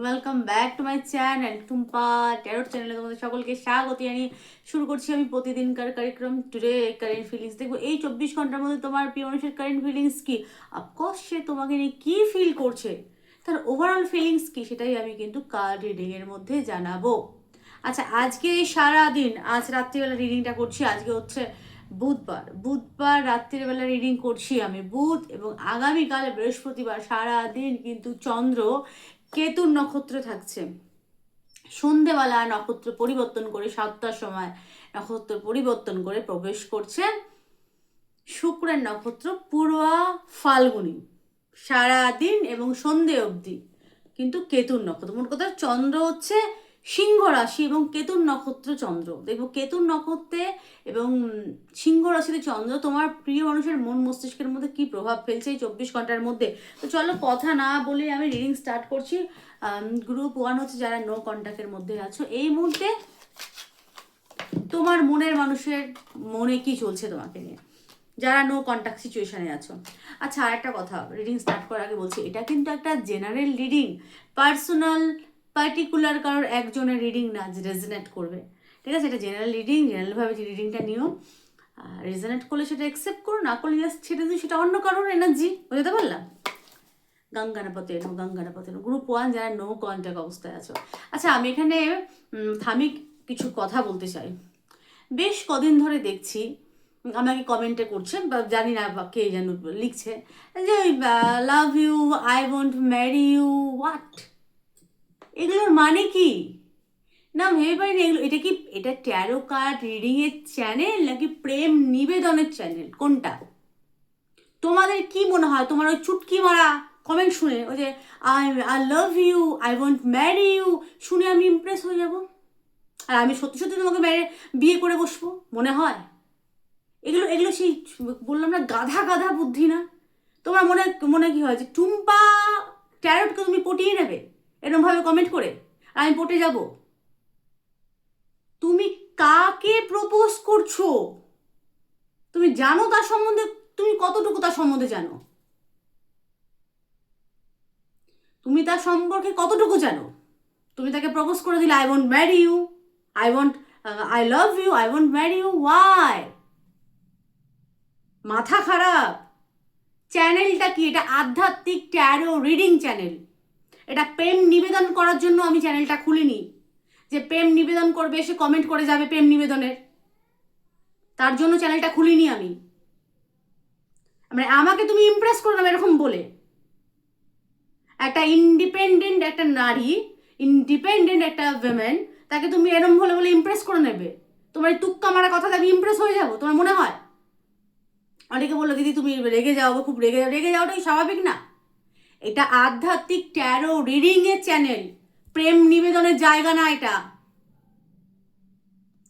Welcome back to my channel Tumpa tarot চ্যানেলে তোমাদের সকলকে স্বাগত। জানিয়ে শুরু করছি আমি প্রতিদিনকার কার্যক্রম টুডে কারেন্ট ফিলিংস দেখব, এই চব্বিশ ঘণ্টার মধ্যে তোমার প্রিয় মানুষের কারেন্ট ফিলিংস কী? অফকোর্স সে তোমাকে নিয়ে কী ফিল করছে? তার ওভারঅল ফিলিংস কী? সেটাই আমি কিন্তু কার্ড রিডিংয়ের মধ্যে জানাব। আচ্ছা আজকে সারা দিন আজ রাত্রিবেলা রিডিংটা করছি। আজকে হচ্ছে বুধবার। বুধবার রাত্রিবেলা রিডিং করছি আমি। বুধ এবং আগামীকাল বৃহস্পতিবার। সারা দিন কিন্তু চন্দ্র কেতুর নক্ষত্র থাকছে। সন্ধেবেলা নক্ষত্র পরিবর্তন করে সাতটার সময় নক্ষত্র পরিবর্তন করে প্রবেশ করছে। শুক্রের নক্ষত্র পূর্বা ফাল্গুনি, সারাদিন এবং সন্ধে অবধি। কিন্তু কেতুর নক্ষত্র, মোট কথা চন্দ্র হচ্ছে সিংহ রাশি এবং কেতুর নক্ষত্র চন্দ্র। দেখব কেতুর নক্ষত্রে এবং সিংহ রাশিতে চন্দ্র, তোমার প্রিয় মানুষের মন মস্তিষ্কের মধ্যে কি প্রভাব ফেলছে এই চব্বিশ ঘণ্টার মধ্যে? তো চলো কথা না বলে আমি রিডিং স্টার্ট করছি। গ্রুপ ওয়ান হচ্ছে যারা নো কন্ট্যাক্টের মধ্যে আছো, এই মুহূর্তে তোমার মনের মানুষের মনে কি চলছে তোমাকে নিয়ে? যারা নো কন্ট্যাক্ট সিচুয়েশানে আছো। আচ্ছা আর একটা কথা রিডিং স্টার্ট করার আগে বলছি, এটা কিন্তু একটা জেনারেল রিডিং পার্সোনাল পার্টিকুলার কারোর একজনের রিডিং না রেজনেট করবে। ঠিক আছে? এটা জেনারেল রিডিং জেনারেলভাবে যে রিডিংটা নিও। রেজনেট করলে সেটা অ্যাকসেপ্ট করো, না করলে জাস্ট ছেড়ে দিও, সেটা অন্য কারোর এনার্জি বুঝতে পারলাম? গঙ্গানাপতে এনো গঙ্গানাপতে এনো। গ্রুপ ওয়ান যারা নো কন্ট্যাক্ট অবস্থায় আছো। আচ্ছা আমি এখানে থামি কিছু কথা বলতে চাই। বেশ কদিন ধরে দেখছি, আমাকে কমেন্টে করছে, বা জানি না বা কে যেন লিখছে যে love you I want marry you what এগুলোর মানে কি? না ভেবে পারিনি এগুলো, এটা কি, এটা ট্যারো কার্ড রিডিংয়ের চ্যানেল নাকি প্রেম নিবেদনের চ্যানেল কোনটা? তোমাদের কি মনে হয়? তোমার ওই চুটকি মারা কমেন্ট শুনে, ওই যে I I love you I want marry you শুনে আমি ইমপ্রেস হয়ে যাব। আর আমি সত্যি সত্যি তোমাকে ম্যারে বিয়ে করে বসবো, মনে হয়? এগুলো এগুলো সেই, বললাম না, গাধা গাধা বুদ্ধি না। তোমার মনে মনে কি হয় যে টুম্পা ট্যারটকে তুমি পটিয়ে নেবে? এরকমভাবে কমেন্ট করে, আমি পটে যাব। তুমি কাকে প্রপোজ করছ? তুমি জানো তার সম্বন্ধে, তুমি কতটুকু তার সম্বন্ধে জানো? তুমি তার সম্পর্কে কতটুকু জানো? তুমি তাকে প্রপোজ করে দিলে I want marry you I want I love you I want marry you why মাথা খারাপ। চ্যানেলটা কি? এটা আধ্যাত্মিক ট্যারো রিডিং চ্যানেল এটা প্রেম নিবেদন করার জন্য আমি চ্যানেলটা খুলিনি। যে প্রেম নিবেদন করবে, সে কমেন্ট করে যাবে প্রেম নিবেদনের। তার জন্য চ্যানেলটা খুলিনি আমি। মানে আমাকে তুমি ইমপ্রেস করো না এরকম বলে। একটা ইন্ডিপেন্ডেন্ট একটা নারী ইন্ডিপেন্ডেন্ট একটা উইমেন তাকে তুমি এরম বলে বলে ইমপ্রেস করে নেবে। তোমার এই তুক্কা মারা কথাতে আমি ইমপ্রেস হয়ে যাব, তোমার মনে হয়? অনেকে বলল, দিদি, তুমি রেগে যাও, খুব রেগে যাও রেগে যাওয়াটাই স্বাভাবিক না। এটা আধ্যাত্মিক ট্যারো রিডিং এর চ্যানেল প্রেম নিবেদনের জায়গা না এটা।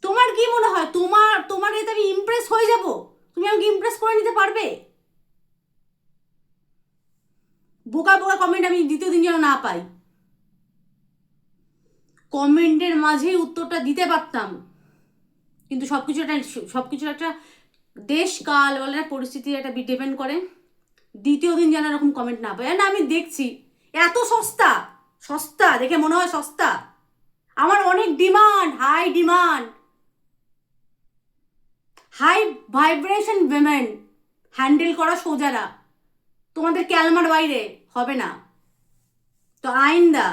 তোমার কি মনে হয়? তোমার তোমার এতে আমি ইমপ্রেস হয়ে যাব? তুমি আমাকে ইমপ্রেস করে নিতে পারবে? বোকা বোকা কমেন্ট আমি দ্বিতীয় দিন যেন না পাই। কমেন্টের মাঝেই উত্তরটা দিতে পারতাম। কিন্তু সব কিছু একটা সব কিছুর একটা দেশ, কাল, বলে, পরিস্থিতি একটা ডিপেন্ড করে। দ্বিতীয় দিন যেন এরকম কমেন্ট না পাই না আমি দেখছি, এত সস্তা সস্তা, দেখে মনে হয় সস্তা। আমার অনেক demand high demand high vibration women handle করা সোজারা তোমাদের ক্যালমার বাইরে হবে না। তো আইন্দা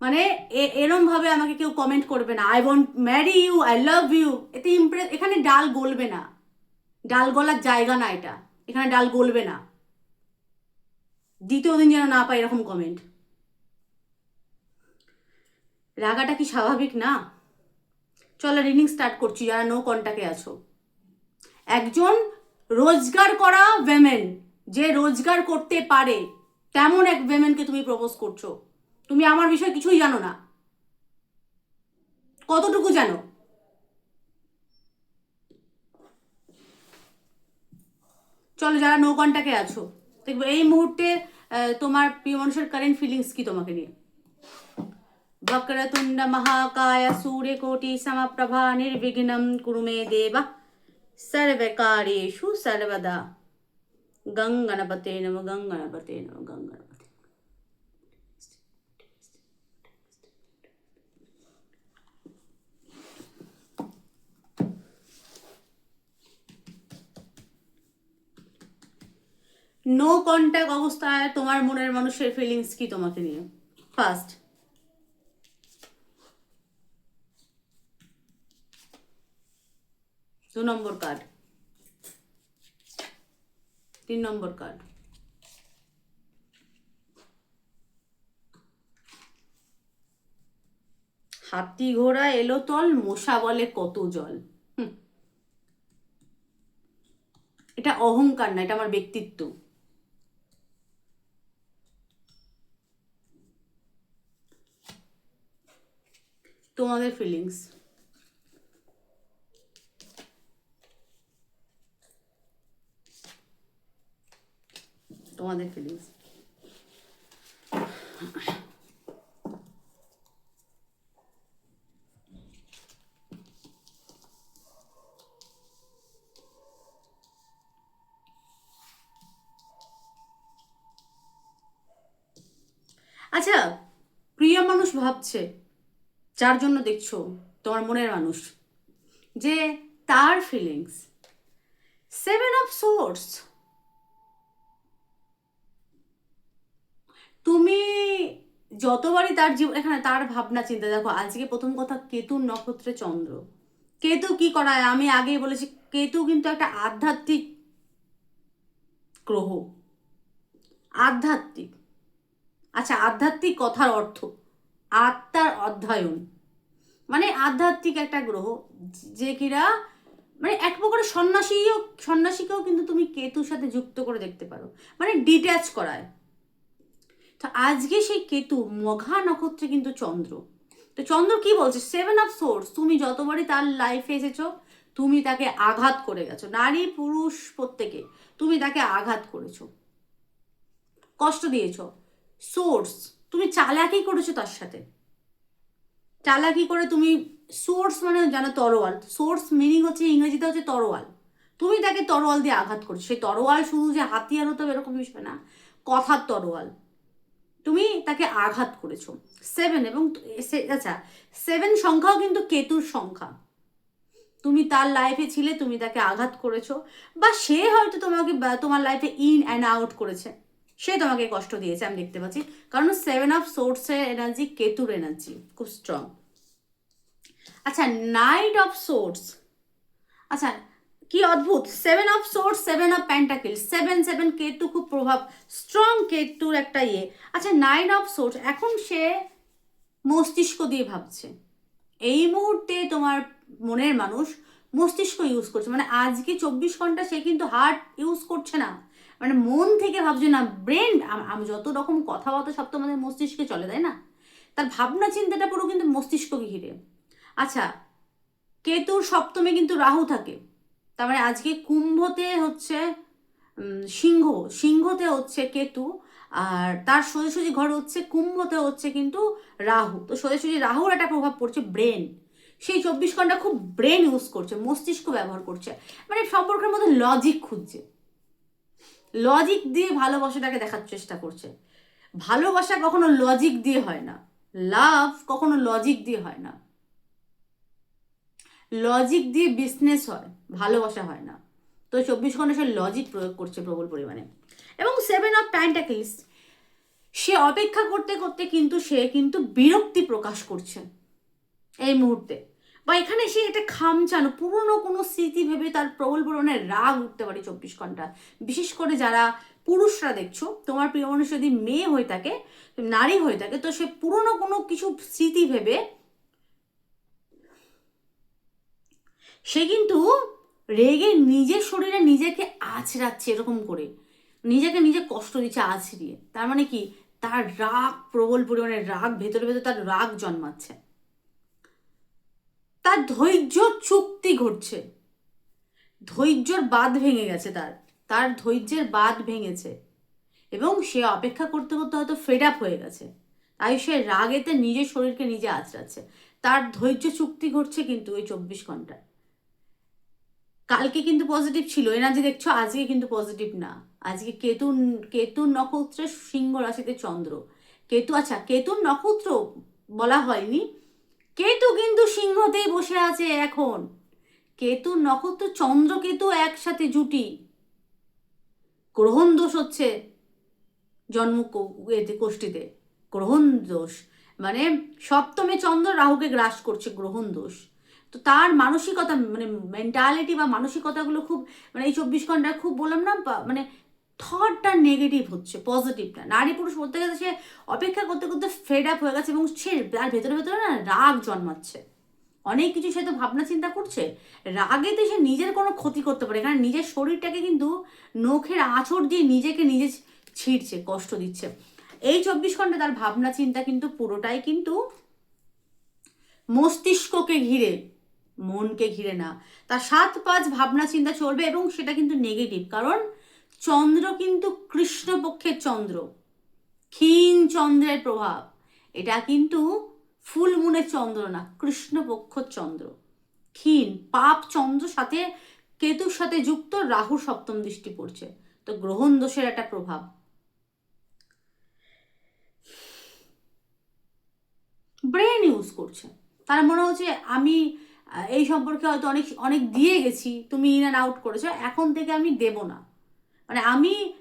মানে এরমভাবে আমাকে কেউ কমেন্ট করবে না। I want marry you I love you এতে ইমপ্রেস এখানে ডাল গলবে না। ডাল গলার জায়গা না এটা। এখানে ডাল গলবে না। দ্বিতীয় দিন যেন না পাই এরকম কমেন্ট রাগাটা কি স্বাভাবিক না? চলো রিডিং স্টার্ট করছি, যারা নো কন্টাক্টে আছো। একজন রোজগার করা ওয়েমেন যে রোজগার করতে পারে, তেমন এক ওয়েমেনকে তুমি প্রপোজ করছ। তুমি আমার বিষয়ে কিছুই জানো না। কতটুকু জানো? চলো যারা নৌ কন্টাকে আছো, দেখবে এই মুহূর্তে তোমার প্রিয় মানুষের কারেন্ট ফিলিংস কি তোমাকে নিয়ে? বক্রতুণ্ড মহাকায় সূর্য কোটি সমপ্রভা নির্বিঘ্ন কুরুমে দেবা। সর্বকারেষু সর্বদা। গঙ্গণপতে নম গঙ্গণপতে নম গঙ্গণ নো কন্ট্যাক্ট অবস্থায় তোমার মনের মানুষের ফিলিংস কি তোমাকে নিয়ে? ফার্স্ট দু নম্বর কার্ড তিন নম্বর কার্ড হাতি ঘোড়া এলো তল, মশা বলে কত জল। এটা অহংকার না, এটা আমার ব্যক্তিত্ব। তোমাদের ফিলিংস তোমাদের ফিলিংস আচ্ছা প্রিয় মানুষ ভাবছে যার জন্য দেখছ তোমার মনের মানুষ, যে তার ফিলিংস সেভেন অফ সোর্স তুমি যতবারই তার জীবন এখানে তার ভাবনা, চিন্তা, দেখো, আজকে প্রথম কথা কেতুর নক্ষত্রে চন্দ্র। কেতু কি করায়? আমি আগেই বলেছি, কেতু কিন্তু একটা আধ্যাত্মিক গ্রহ। আধ্যাত্মিক। আচ্ছা আধ্যাত্মিক কথার অর্থ আত্মার অধ্যয়ন। মানে আধ্যাত্মিক একটা গ্রহ, যে কিরা মানে এক প্রকার সন্ন্যাসীও, সন্ন্যাসীকেও কিন্তু তুমি কেতুর সাথে যুক্ত করে দেখতে পারো। মানে ডিট্যাচ করায়। তো আজকে সেই কেতু মঘা নক্ষত্রে কিন্তু চন্দ্র। তো চন্দ্র কি বলছে? সেভেন অফ সোর্স তুমি যতবারই তার লাইফে এসেছ, তুমি তাকে আঘাত করে গেছো। নারী, পুরুষ প্রত্যেকে, তুমি তাকে আঘাত করেছ। কষ্ট দিয়েছ। সোর্স তুমি চালাকি করেছ তার সাথে। চালাকি করে তুমি সোর্স মানে জানো তরোয়াল। সোর্স মিনিং হচ্ছে, ইংরেজিতে হচ্ছে তরোয়াল। তুমি তাকে তরোয়াল দিয়ে আঘাত করছ। সেই তরোয়াল শুধু যে হাতিয়ার হতে এরকম বিষয় না, কথার তরোয়াল। তুমি তাকে আঘাত করেছ। সেভেন এবং আচ্ছা সেভেন সংখ্যাও কিন্তু কেতুর সংখ্যা। তুমি তার লাইফে ছিলে, তুমি তাকে আঘাত করেছ। বা সে হয়তো তোমাকে তোমার লাইফে ইন অ্যান্ড আউট করেছে। সে তোমাকে কষ্ট দিয়েছে, আমি দেখতে পাচ্ছি। কারণ সেভেন অফ সোর্সের এনার্জি কেতুর এনার্জি খুব স্ট্রং আচ্ছা নাইট অফ সোর্স আচ্ছা কি অদ্ভুত। Seven of swords seven of pentacle seven seven Ketu খুব প্রভাব স্ট্রং কেতুর একটা ইয়ে। আচ্ছা নাইন অফ সোর্স এখন সে মস্তিষ্ক দিয়ে ভাবছে। এই মুহূর্তে তোমার মনের মানুষ মস্তিষ্ক ইউজ করছে। মানে আজকে চব্বিশ ঘণ্টা সে কিন্তু হার্ট ইউজ করছে না। মানে মন থেকে ভাবছে না ব্রেন আমি যত রকম কথাবার্তা সব তো আমাদের মস্তিষ্কে চলে, তাই না? তার ভাবনা চিন্তাটা পুরো কিন্তু মস্তিষ্ককে ঘিরে। আচ্ছা কেতুর সপ্তমে কিন্তু রাহু থাকে। তার মানে আজকে কুম্ভতে হচ্ছে সিংহ। সিংহতে হচ্ছে কেতু, আর তার সোজাসুজি ঘর হচ্ছে, কুম্ভতে হচ্ছে কিন্তু রাহু। তো সোজাসুজি রাহুর একটা প্রভাব পড়ছে ব্রেন সেই চব্বিশ ঘণ্টা খুব ব্রেন ইউজ করছে, মস্তিষ্ক ব্যবহার করছে। মানে সম্পর্কের মধ্যে লজিক খুঁজছে। লজিক দিয়ে ভালোবাসাটাকে দেখার চেষ্টা করছে। ভালোবাসা কখনো লজিক দিয়ে হয় না। লাভ কখনো লজিক দিয়ে হয় না। লজিক দিয়ে বিজনেস হয়, ভালোবাসা হয় না। তো চব্বিশ ঘণ্টা সে লজিক প্রয়োগ করছে প্রবল পরিমাণে। এবং সেভেন অফ প্যান্টাকিলস সে অপেক্ষা করতে করতে কিন্তু সে কিন্তু বিরক্তি প্রকাশ করছে। এই মুহূর্তে। বা এখানে সে এটা খামচানো, পুরনো কোনো স্মৃতি ভেবে তার প্রবল পরিমাণে রাগ উঠতে পারে চব্বিশ ঘণ্টা। বিশেষ করে যারা পুরুষরা দেখছ, তোমার প্রিয় মানুষ যদি মেয়ে হয়ে থাকে, নারী হয়ে থাকে, তো সে পুরনো কোনো কিছু স্মৃতি ভেবে সে কিন্তু রেগে নিজের শরীরে নিজেকে আছড়াচ্ছে এরকম করে। নিজেকে নিজে কষ্ট দিচ্ছে আছড়িয়ে। তার মানে কি? তার রাগ, প্রবল পরিমাণে রাগ, ভেতরে ভেতরে তার রাগ জন্মাচ্ছে। তার ধৈর্য চুক্তি ঘটছে। ধৈর্যর বাঁধ ভেঙে গেছে তার। তার ধৈর্যের বাঁধ ভেঙেছে। এবং সে অপেক্ষা করতে করতে হয়তো ফেড আপ হয়ে গেছে। তাই সে রাগেতে নিজের শরীরকে নিজে আঁচড়াচ্ছে। তার ধৈর্য চুক্তি ঘটছে কিন্তু ওই চব্বিশ ঘণ্টা। কালকে কিন্তু পজিটিভ ছিল। এনার্জি দেখছ, আজকে কিন্তু পজিটিভ না। আজকে কেতু কেতু নক্ষত্রের সিংহ রাশিতে চন্দ্র। কেতু আচ্ছা কেতুর নক্ষত্র বলা হয়নি। কেতু কিন্তু সিংহতেই বসে আছে এখন। কেতু, নক্ষত্র চন্দ্র কেতু একসাথে জুটি। গ্রহণ দোষ হচ্ছে জন্ম এতে কোষ্ঠীতে। গ্রহণ দোষ। মানে সপ্তমে চন্দ্র রাহুকে গ্রাস করছে, গ্রহণ দোষ। তো তার মানসিকতা মানে মেন্টালিটি বা মানসিকতাগুলো খুব মানে এই চব্বিশ ঘন্টায় খুব বললাম না মানে থটটা নেগেটিভ হচ্ছে পজিটিভ না নারী পুরুষ বলতে গেলে সে অপেক্ষা করতে করতে ফেড আপ হয়ে গেছে এবং সে তার ভেতরে ভেতরে না রাগ জন্মাচ্ছে। অনেক কিছু সে তো ভাবনা চিন্তা করছে। রাগেতে সে নিজের কোনো ক্ষতি করতে পারে, কারণ নিজের শরীরটাকে কিন্তু নখের আঁচড় দিয়ে নিজেকে নিজে ছিঁড়ছে, কষ্ট দিচ্ছে। এই চব্বিশ ঘণ্টা তার ভাবনা চিন্তা কিন্তু পুরোটাই কিন্তু মস্তিষ্ককে ঘিরে, মনকে ঘিরে না। তার সাত পাঁচ ভাবনা চিন্তা চলবে এবং সেটা কিন্তু নেগেটিভ কারণ চন্দ্র কিন্তু কৃষ্ণপক্ষের চন্দ্র। ক্ষীণ চন্দ্রের প্রভাব। এটা কিন্তু ফুল মুনের চন্দ্র না কৃষ্ণপক্ষ চন্দ্র। ক্ষীণ, পাপ চন্দ্র সাথে কেতুর সাথে যুক্ত রাহু সপ্তম দৃষ্টি পড়ছে। তো গ্রহণ দোষের একটা প্রভাব। ব্রেন ইউজ করছে। তার মনে হচ্ছে আমি এই সম্পর্কে হয়তো অনেক অনেক দিয়ে গেছি, তুমি ইন অ্যান্ড আউট করেছ, এখন থেকে আমি দেব না। মানে আমি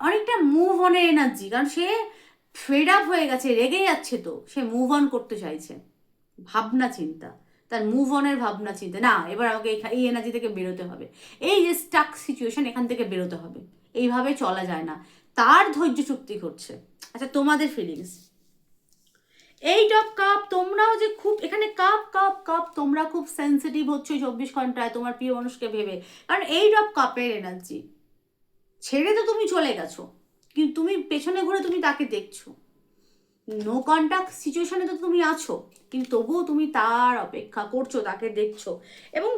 অনেকটা মুভ অনের এনার্জি কারণ সে ফেড আপ হয়ে গেছে, রেগে যাচ্ছে তো, সে মুভ অন করতে চাইছে। ভাবনা চিন্তা, তার মুভ অনের ভাবনা চিন্তা। না, এবার আমাকে এই- এই এনার্জি থেকে বেরোতে হবে। এই যে স্টাক সিচুয়েশন এখান থেকে বেরোতে হবে। এইভাবে চলা যায় না। তার ধৈর্য চুক্তি করছে। আচ্ছা তোমাদের ফিলিংস এইট অফ কাপ, তোমরাও যে খুব, এখানে কাপ কাপ কাপ, তোমরা খুব সেন্সিটিভ হচ্ছে চব্বিশ ঘন্টায়, তোমার প্রিয় মানুষকে ভেবে। কারণ এইট অফ কাপের এনার্জি ছেড়ে তো তুমি চলে গেছো। কিন্তু তুমি পেছনে ঘুরে তুমি তাকে দেখছ। নো কন্ট্যাক্ট সিচুয়েশনে তো তুমি আছো, কিন্তু তবুও তুমি তার অপেক্ষা করছ, তাকে দেখছ। এবং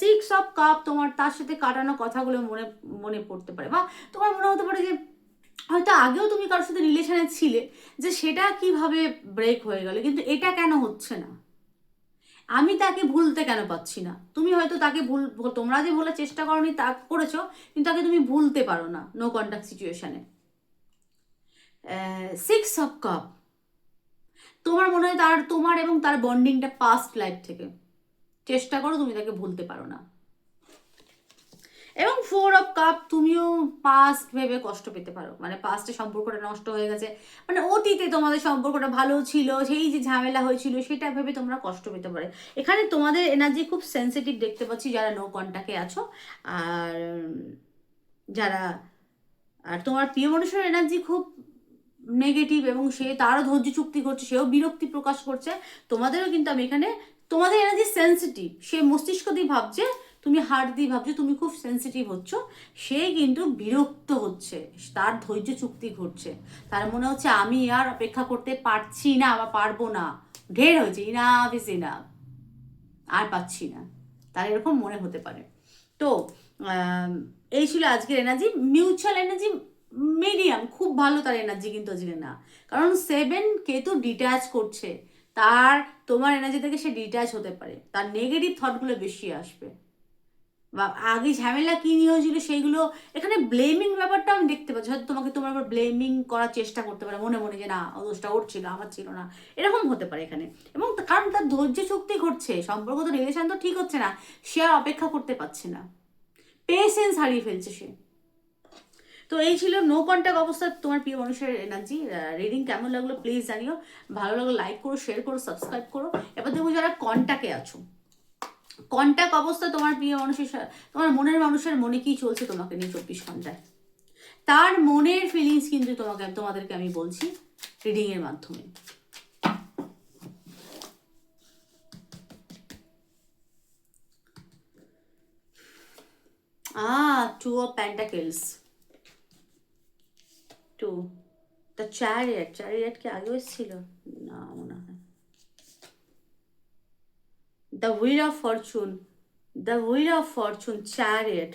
সিক্স অফ কাপ তোমার তার সাথে কাটানো কথাগুলো মনে মনে পড়তে পারে। বা তোমার মনে হতে পারে যে, হয়তো আগেও তুমি কারোর সাথে রিলেশনে ছিলে, যে সেটা কীভাবে ব্রেক হয়ে গেল, কিন্তু এটা কেন হচ্ছে না? আমি তাকে ভুলতে কেন পাচ্ছি না? তুমি হয়তো তাকে ভুল, তোমরা যে ভুলার চেষ্টা করনি তা করেছ, কিন্তু তাকে তুমি ভুলতে পারো না নো কন্ট্যাক্ট সিচুয়েশনে সিক্স অফ কাপ তোমার মনে হয় তার, তোমার এবং তার বন্ডিংটা পাস্ট লাইফ থেকে। চেষ্টা করো তুমি তাকে ভুলতে পারো না। এবং ফোর অফ কাপ তুমিও পাস্ট ভেবে কষ্ট পেতে পারো। মানে পাস্টে সম্পর্কটা নষ্ট হয়ে গেছে। মানে অতীতে তোমাদের সম্পর্কটা ভালো ছিল, সেই যে ঝামেলা হয়েছিল, সেটা ভেবে তোমরা কষ্ট পেতে পারে। এখানে তোমাদের এনার্জি খুব সেন্সিটিভ দেখতে পাচ্ছি যারা নো কন্ট্যাক্টে আছো। আর যারা, আর তোমার প্রিয় মানুষের এনার্জি খুব নেগেটিভ এবং সে তারও ধৈর্য চুক্তি করছে, সেও বিরক্তি প্রকাশ করছে। তোমাদেরও কিন্তু আমি এখানে, তোমাদের এনার্জি সেন্সিটিভ সে মস্তিষ্ক দিয়ে ভাবছে তুমি হার্ট দিয়ে ভাবছ, তুমি খুব সেন্সিটিভ হচ্ছ, সে কিন্তু বিরক্ত হচ্ছে। তার ধৈর্য চুক্তি ঘটছে। তার মনে হচ্ছে, আমি আর অপেক্ষা করতে পারছি না বা পারব না। ঢের হয়েছে ইনাফ ইজ আর পাচ্ছি না। তার এরকম মনে হতে পারে। তো এই ছিল আজকের এনার্জি মিউচুয়াল এনার্জি মিডিয়াম খুব ভালো তার এনার্জি কিন্তু আজকে না। কারণ সেভেন কেতু ডিট্যাচ করছে। তার, তোমার এনার্জি থেকে সে ডিট্যাচ হতে পারে। তার নেগেটিভ থটগুলো বেশি আসবে। বা আগে ঝামেলা কি নিয়ে হয়েছিল সেইগুলো, এখানে ব্লেমিং ব্যাপারটা আমি দেখতে পাচ্ছি। হয়তো তোমাকে তোমার আবার ব্লেমিং করার চেষ্টা করতে পারে, মনে মনে যে না দোষটা ওর ছিল, আমার ছিল না। এরকম হতে পারে এখানে। এবং কারণ তার ধৈর্য শক্তি ঘটছে, সম্পর্ক তো রিলেশন তো ঠিক হচ্ছে না, সে আর অপেক্ষা করতে পারছে না। পেশেন্স হারিয়ে ফেলছে সে। তো এই ছিল নো কন্ট্যাক্ট অবস্থা, তোমার প্রিয় মানুষের এনার্জি রিডিং কেমন লাগল প্লিজ জানিও। ভালো লাগল লাইক করো শেয়ার করো সাবস্ক্রাইব করো। এবার দেখব যারা কন্ট্যাক্টে আছো। কন্ট্যাক্ট অবস্থা তোমার প্রিয় মানুষের তোমার মনের মানুষের মনে কি চলছে তোমাকে নিয়ে চব্বিশ ঘন্টায়? তার মনের ফিলিংস কিন্তু তোমাকে, তোমাদেরকে আমি বলছি রিডিং এর মাধ্যমে। Of pentacles two the chariot chariot কি আগেও এসেছিল না মনে হয় the wheel of fortune the wheel of fortune chariot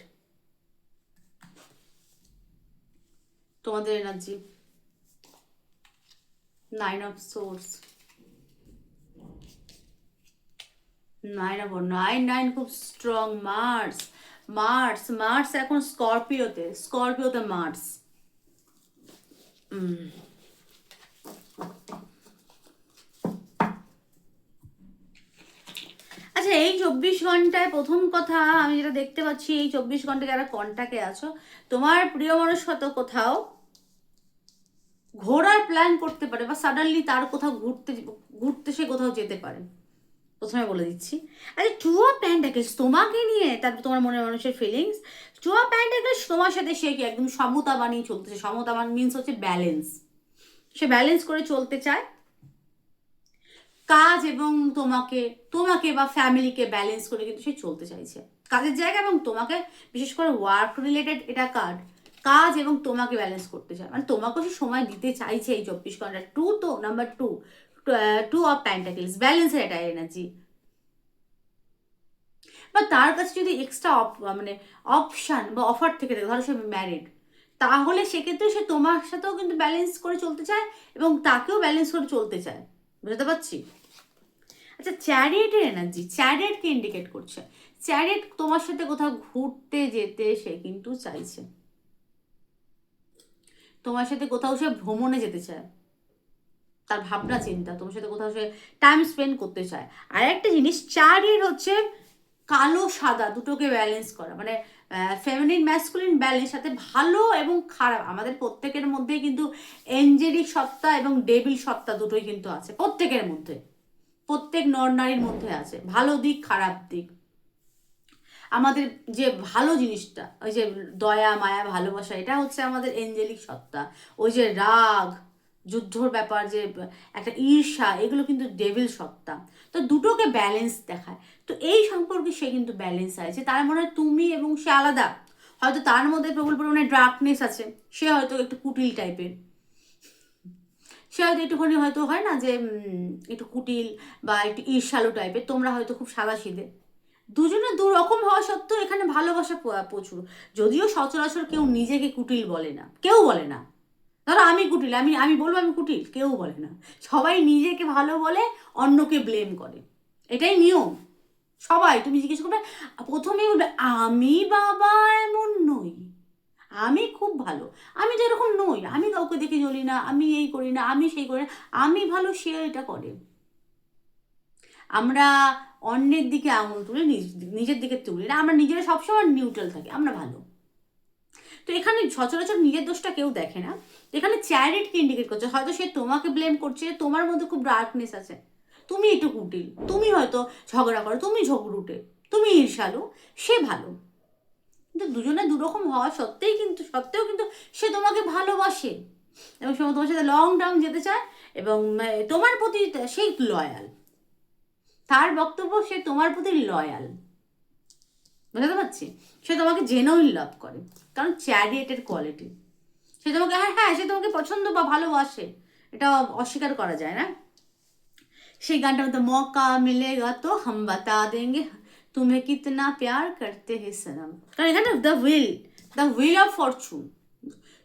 তোমাদের energy. Nine of swords nine of nine nine খুব স্ট্রং মার্স মার্স মার্স এখন স্করপিওতে স্করপিওতে মার্স আচ্ছা আচ্ছা এই চব্বিশ ঘন্টায় প্রথম কথা আমি যেটা দেখতে পাচ্ছি, এই চব্বিশ ঘণ্টা যারা কন্টাকে আছো, তোমার প্রিয় মানুষ হয়তো কোথাও ঘোরার প্ল্যান করতে পারে বা সাডেনলি তার কোথাও ঘুরতে ঘুরতে সে কোথাও যেতে পারে। প্রথমে বলে দিচ্ছি। আচ্ছা চুয়া প্যান্টাকেলস তোমাকে নিয়ে, তারপর তোমার মনের মানুষের ফিলিংস চুয়া প্যান্টাকেলস তোমার সাথে সে কি একদম সমতা বানিয়ে চলতেছে? সমতা মান মিনস হচ্ছে ব্যালেন্স সে ব্যালেন্স করে চলতে চায়। কাজ এবং তোমাকে তোমাকে বা ফ্যামিলিকে ব্যালেন্স করে কিন্তু সে চলতে চাইছে। কাজের জায়গা এবং তোমাকে, বিশেষ করে ওয়ার্ক রিলেটেড এটা কার্ড কাজ এবং তোমাকে ব্যালেন্স করতে চায়। মানে তোমাকেও সে সময় দিতে চাইছে এই চব্বিশ ঘণ্টা। টু তো number two two of pentacles ব্যালেন্সের এটা এনার্জি বা তার কাছে যদি এক্সট্রা অপ মানে অপশান বা অফার থেকে থাকে, ধরো সে ম্যারিড তাহলে সেক্ষেত্রে সে তোমার সাথেও কিন্তু ব্যালেন্স করে চলতে চায় এবং তাকেও ব্যালেন্স করে চলতে চায়। বুঝতে পারছি? আচ্ছা চ্যারিয়েটের এনার্জি চ্যারিয়েটকে ইন্ডিকেট করছে? চ্যারিয়েট তোমার সাথে কোথাও ঘুরতে যেতে সে কিন্তু চাইছে। তোমার সাথে কোথাও সে ভ্রমণে যেতে চায়। তার ভাবনা, চিন্তা, তোমার সাথে কোথাও সে টাইম স্পেন্ড করতে চায়। আর একটা জিনিস চ্যারিয়েট হচ্ছে কালো, সাদা, দুটোকে ব্যালেন্স করা। মানে ফেমিনিন ম্যাসকুলিন ব্যালেন্স সাথে ভালো এবং খারাপ। আমাদের প্রত্যেকের মধ্যেই কিন্তু এঞ্জেলিক সত্তা এবং ডেবিল সত্তা দুটোই কিন্তু আছে, প্রত্যেকের মধ্যে। প্রত্যেক নর নারীর মধ্যে আছে। ভালো দিক, খারাপ দিক। আমাদের যে ভালো জিনিসটা, ওই যে দয়া, মায়া, ভালোবাসা, এটা হচ্ছে আমাদের এঞ্জেলিক সত্তা। ওই যে রাগ, যুদ্ধর ব্যাপার, যে একটা ঈর্ষা, এগুলো কিন্তু ডেভিল সত্তা। তো দুটোকে ব্যালেন্স দেখায়। তো এই সম্পর্কে সে কিন্তু ব্যালেন্স আছে। তার মনে হয় তুমি এবং সে আলাদা। হয়তো তার মধ্যে প্রবল পরিমাণে ডার্কনেস আছে। সে হয়তো একটু কুটিল টাইপের সে হয়তো একটুখানি হয়তো হয় না যে একটু কুটিল বা একটু ঈর্ষালু টাইপের তোমরা হয়তো খুব সাদা সিধে দুজনে দু রকম হওয়া সত্ত্বেও এখানে ভালোবাসা প্রচুর। যদিও সচরাচর কেউ নিজেকে কুটিল বলে না, কেউ বলে না। ধরো আমি কুটিল, আমি আমি বলব আমি কুটিল, কেউ বলে না। সবাই নিজেকে ভালো বলে, অন্যকে ব্লেম করে। এটাই নিয়ম। সবাই, তুমি জিজ্ঞেস করবে, প্রথমেই বলবে, আমি বাবা এমন নই। আমি খুব ভালো। আমি তো এরকম নই, আমি কাউকে দেখে চলি না, আমি এই করি না, আমি সেই করি না, আমি ভালো সে এটা করে। আমরা অন্যের দিকে আঙুল তুলে নিজের দিকে তুলি না আমরা নিজেরা সবসময় নিউট্রাল থাকি, আমরা ভালো। তো এখানে সচরাচর নিজের দোষটা কেউ দেখে না। এখানে চ্যারিটকে ইন্ডিকেট করছে, হয়তো সে তোমাকে ব্লেম করছে, তোমার মধ্যে খুব ডার্কনেস আছে। তুমি একটু কুটিল, তুমি হয়তো ঝগড়া করো, তুমি ঝগড়ুটে, তুমি ঈর্ষালু, সে ভালো। কিন্তু দুজনে দুরকম হওয়া সত্ত্বেই কিন্তু, সত্ত্বেও কিন্তু সে তোমাকে ভালোবাসে। এবং সে তোমার সাথে লং টার্ম যেতে চায় এবং তোমার প্রতি সেই লয়াল তার বক্তব্য সে তোমার প্রতি লয়াল বুঝতে পারছি? সে তোমাকে জেনুইন লাভ করে, কারণ চ্যারিয়েটের কোয়ালিটি সে তোমাকে হ্যাঁ হ্যাঁ সে তোমাকে পছন্দ বা ভালোবাসে, এটা অস্বীকার করা যায় না। সেই গানটার মধ্যে মকা মিলেগা তো হাম বাতা দেঙ্গে। তুমি কিতনা প্যার করতে হে সনম কারণ এখানে the will the will of fortune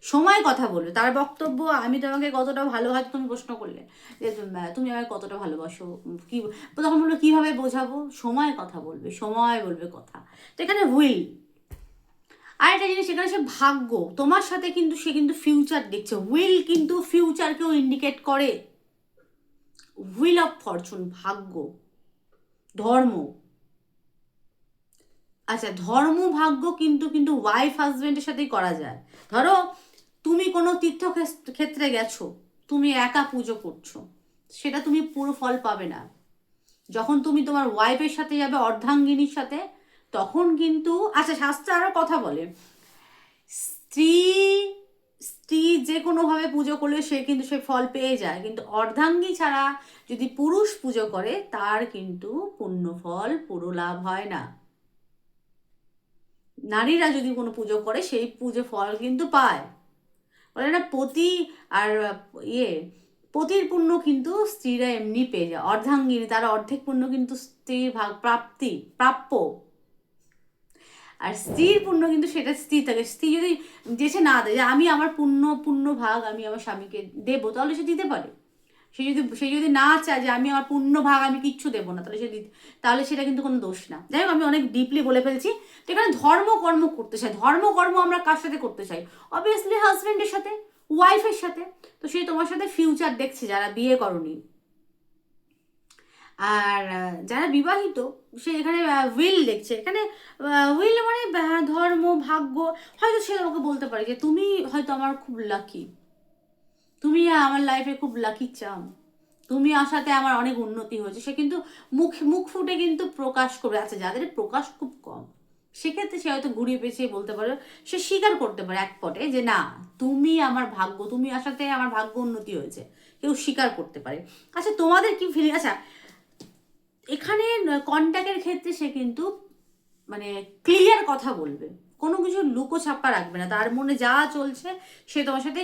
সময় কথা বলবে তার বক্তব্য আমি তোমাকে কতটা ভালো হয়তো তুমি প্রশ্ন করলে যে তুমি আমাকে কতটা ভালোবাসো? কি তখন বলল কীভাবে বোঝাবো? সময় কথা বলবে সময় বলবে কথা। তো এখানে হুইল আর একটা জিনিস এখানে সে ভাগ্য। তোমার সাথে কিন্তু সে কিন্তু ফিউচার দেখছে। উইল কিন্তু ফিউচারকেও ইন্ডিকেট করে। হুইল অফ ফরচুন ভাগ্য। ধর্ম। আচ্ছা ধর্ম ভাগ্য কিন্তু কিন্তু ওয়াইফ হাজব্যান্ডের সাথেই করা যায়। ধরো, তুমি কোনো তীর্থ ক্ষেত্রে গেছো, তুমি একা পুজো করছ, সেটা তুমি পুরো ফল পাবে না। যখন তুমি তোমার ওয়াইফের সাথে যাবে, অর্ধাঙ্গিনীর সাথে, তখন কিন্তু আচ্ছা শাস্ত্র আরও কথা বলে। স্ত্রী স্ত্রী যে কোনোভাবে পুজো করলে সে কিন্তু সে ফল পেয়ে যায়, কিন্তু অর্ধাঙ্গী ছাড়া যদি পুরুষ পুজো করে, তার কিন্তু পুণ্য ফল পুরো লাভ হয় না। নারীরা যদি কোনো পুজো করে, সেই পুজো ফল কিন্তু পায়। বলে না, পতি আর ইয়ে পতির পুণ্য কিন্তু স্ত্রীরা এমনি পেয়ে যায়। অর্ধাঙ্গিনী, তার অর্ধেক পুণ্য কিন্তু স্ত্রীর ভাগ, প্রাপ্তি, প্রাপ্য। আর স্ত্রীর পুণ্য কিন্তু সেটা স্ত্রী থাকে। স্ত্রী যদি যেছে না দেয় আমি আমার পুণ্য পুণ্য ভাগ আমি আমার স্বামীকে দেবো, তাহলে সে দিতে পারে। সে যদি সে যদি না চায় যে আমি আমার পূর্ণ ভাগ আমি কিচ্ছু দেবো না, তাহলে সে তাহলে সেটা কিন্তু কোনো দোষ না। যাই হোক, আমি অনেক ডিপলি বলে ফেলছি। তো এখানে ধর্ম কর্ম করতে চাই। ধর্ম কর্ম আমরা কার সাথে করতে চাই? অবভিয়াসলি হাজব্যান্ডের সাথে ওয়াইফের সাথে। তো সে তোমার সাথে ফিউচার দেখছে, যারা বিয়ে করনি। আর, যারা বিবাহিত, সে এখানে উইল দেখছে। এখানে উইল মানে ধর্ম, ভাগ্য। হয়তো সে তোমাকে বলতে পারে যে, তুমি হয়তো আমার খুব লাকি তুমি আমার লাইফে খুব লাকি চাও তুমি আসাতে আমার অনেক উন্নতি হয়েছে। সে কিন্তু মুখ মুখ ফুটে কিন্তু প্রকাশ করবে। আচ্ছা যাদের প্রকাশ খুব কম, সেক্ষেত্রে সে হয়তো ঘুরিয়ে পেঁচিয়ে বলতে পারে, সে স্বীকার করতে পারে এক পটে যে, না, তুমি আমার ভাগ্য, তুমি আসাতে আমার ভাগ্য উন্নতি হয়েছে। কেউ স্বীকার করতে পারে। আচ্ছা তোমাদের কি ফিলিং আচ্ছা এখানে কন্ট্যাক্টের ক্ষেত্রে সে কিন্তু মানে ক্লিয়ার কথা বলবে। কোনো কিছু লুকো ছাপ্পা রাখবে না। তার মনে যা চলছে, সে তোমার সাথে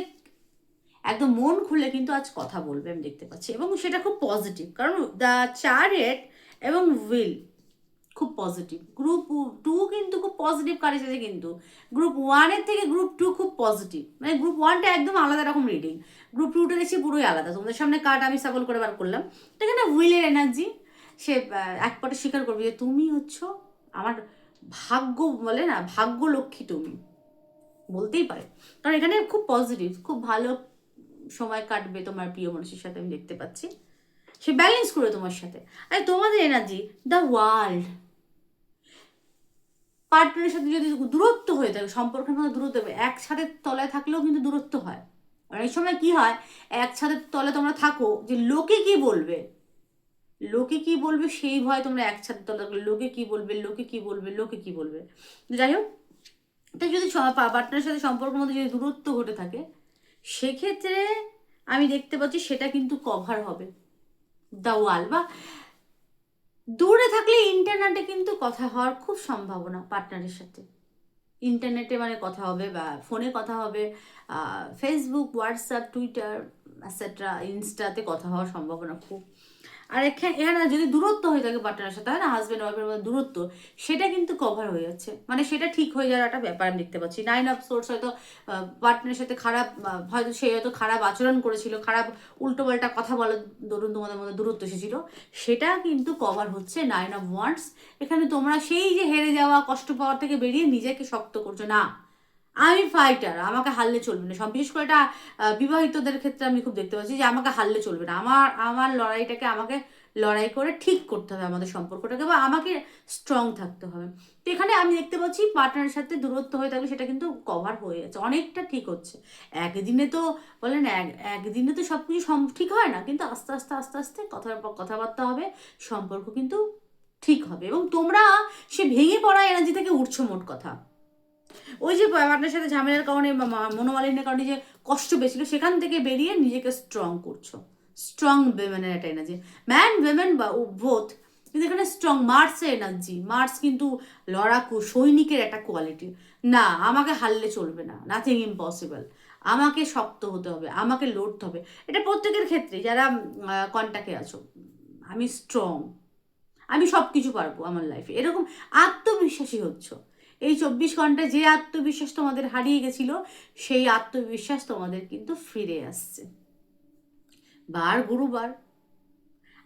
একদম মন খুলে কিন্তু আজ কথা বলবে, আমি দেখতে পাচ্ছি। এবং সেটা খুব পজিটিভ কারণ দ্য চারেট এবং উইল খুব পজিটিভ গ্রুপ টু কিন্তু খুব পজিটিভ কাজ এসেছে কিন্তু। গ্রুপ ওয়ানের থেকে গ্রুপ টু খুব পজিটিভ মানে গ্রুপ ওয়ানটা একদম আলাদা রকম রিডিং গ্রুপ টুটা দেখছি পুরোই আলাদা। তোমাদের সামনে কার্ড আমি সাবল করে বার করলাম। তো এখানে উইলের এনার্জি সে এক পটে স্বীকার করবে যে তুমি হচ্ছ আমার ভাগ্য, বলে না ভাগ্য লক্ষ্মী তুমি। বলতেই পারে। কারণ এখানে খুব পজিটিভ খুব ভালো সময় কাটবে তোমার প্রিয় মানুষের সাথে, আমি দেখতে পাচ্ছি। সে ব্যালেন্স করে তোমার সাথে। আর তোমাদের এনার্জি দ্য ওয়ার্ল্ড পার্টনারের সাথে যদি দূরত্ব হয়ে থাকে, সম্পর্কের মধ্যে দূরত্ব হবে এক ছাদের তলায় থাকলেও কিন্তু দূরত্ব হয়। অনেক সময় কি হয়? এক ছাদের তলে তোমরা থাকো যে লোকে কি বলবে? লোকে কি বলবে সেই ভয় তোমরা এক ছাদের তলে থাকো লোকে কি বলবে, লোকে কি বলবে, লোকে কি বলবে? যাই হোক, তাই যদি পার্টনারের সাথে সম্পর্কের মধ্যে যদি দূরত্ব ঘটে থাকে সেক্ষেত্রে আমি দেখতে পাচ্ছি সেটা কিন্তু কভার হবে। দ্য দেওয়াল বা দূরে থাকলে ইন্টারনেটে কিন্তু কথা হওয়ার খুব সম্ভাবনা পার্টনারের সাথে। ইন্টারনেটে মানে কথা হবে বা ফোনে কথা হবে ফেসবুক হোয়াটসঅ্যাপ টুইটার অ্যাসেট্রা ইনস্টাতে কথা হওয়ার সম্ভাবনা খুব। আর এখানে এখানে যদি দূরত্ব হয়ে থাকে পার্টনারের সাথে না হাজব্যান্ড ওয়াইফের মধ্যে দূরত্ব, সেটা কিন্তু কভার হয়ে যাচ্ছে। মানে সেটা ঠিক হয়ে যাওয়ার একটা ব্যাপার আমি দেখতে পাচ্ছি। নাইন অফ সোর্স হয়তো পার্টনারের সাথে খারাপ হয়তো সে হয়তো খারাপ আচরণ করেছিল, খারাপ উল্টোপাল্টা কথা বলে ধরুন তোমাদের মধ্যে দূরত্ব এসেছিল। সেটা কিন্তু কভার হচ্ছে নাইন অফ ওয়ান্স এখানে তোমরা সেই যে হেরে যাওয়া, কষ্ট পাওয়ার থেকে বেরিয়ে নিজেকে শক্ত করছ। না আমি ফাইটার আমাকে হারলে চলবে না। সব, বিশেষ করে এটা বিবাহিতদের ক্ষেত্রে আমি খুব দেখতে পাচ্ছি যে আমাকে হারলে চলবে না। আমার আমার লড়াইটাকে আমাকে লড়াই করে ঠিক করতে হবে আমাদের সম্পর্কটাকে বা আমাকে স্ট্রং থাকতে হবে। তো এখানে আমি দেখতে পাচ্ছি পার্টনারের সাথে দূরত্ব হয়ে থাকলে সেটা কিন্তু কভার হয়ে যাচ্ছে অনেকটা ঠিক হচ্ছে। একদিনে তো, বলেন এক, একদিনে তো সব কিছু ঠিক হয় না, কিন্তু আস্তে আস্তে আস্তে আস্তে পর কথাবার্তা হবে, সম্পর্ক কিন্তু ঠিক হবে। এবং তোমরা সে ভেঙে পড়া এনার্জি থেকে উঠছো মোট কথা। ওই যে পার্টনারের সাথে ঝামেলার কারণে মনোমালিন্যের কারণে যে কষ্ট পেয়েছিল সেখান থেকে বেরিয়ে নিজেকে স্ট্রং করছ। স্ট্রং উইমেনের একটা এনার্জি ম্যান উইমেন বা বোথ কিন্তু এখানে স্ট্রং মার্সের এনার্জি মার্স কিন্তু লড়াকু, সৈনিকের একটা কোয়ালিটি না, আমাকে হারলে চলবে না। নাথিং ইম্পসিবল আমাকে শক্ত হতে হবে, আমাকে লড়তে হবে। এটা প্রত্যেকের ক্ষেত্রে, যারা কন্ট্যাক্টে আছো, আমি স্ট্রং আমি সব কিছু পারব আমার লাইফে এরকম আত্মবিশ্বাসী হচ্ছ। এই চব্বিশ ঘন্টায় যে আত্মবিশ্বাস তোমাদের হারিয়ে গেছিল, সেই আত্মবিশ্বাস তোমাদের কিন্তু ফিরে আসছে। বার গুরুবার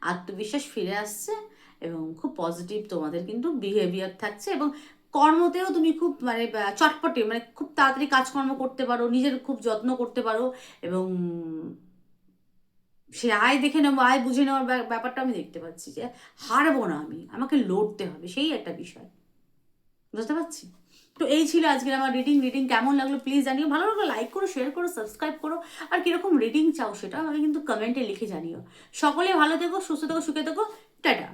আত্মবিশ্বাস ফিরে আসছে এবং খুব পজিটিভ তোমাদের কিন্তু বিহেভিয়ার থাকছে এবং কর্মতেও তুমি খুব মানে চটপটে মানে খুব তাড়াতাড়ি কাজকর্ম করতে পারো, নিজের খুব যত্ন করতে পারো এবং সে আয় দেখে নেব, আয় বুঝে নেওয়ার ব্যা- ব্যাপারটা আমি দেখতে পাচ্ছি যে হারবো না আমি, আমাকে লড়তে হবে, সেই একটা বিষয়। বুঝতে পারছি? তো এই ছিল আজকের আমার রিডিং রিডিং কেমন লাগল প্লিজ জানিও। ভালো লাগল লাইক করো শেয়ার করো সাবস্ক্রাইব করো। আর কীরকম রিডিং চাও সেটা আমাকে কিন্তু কমেন্টে লিখে জানিও। সকলে ভালো থেকো, সুস্থ থেকো, সুখে থেকো। টাটা।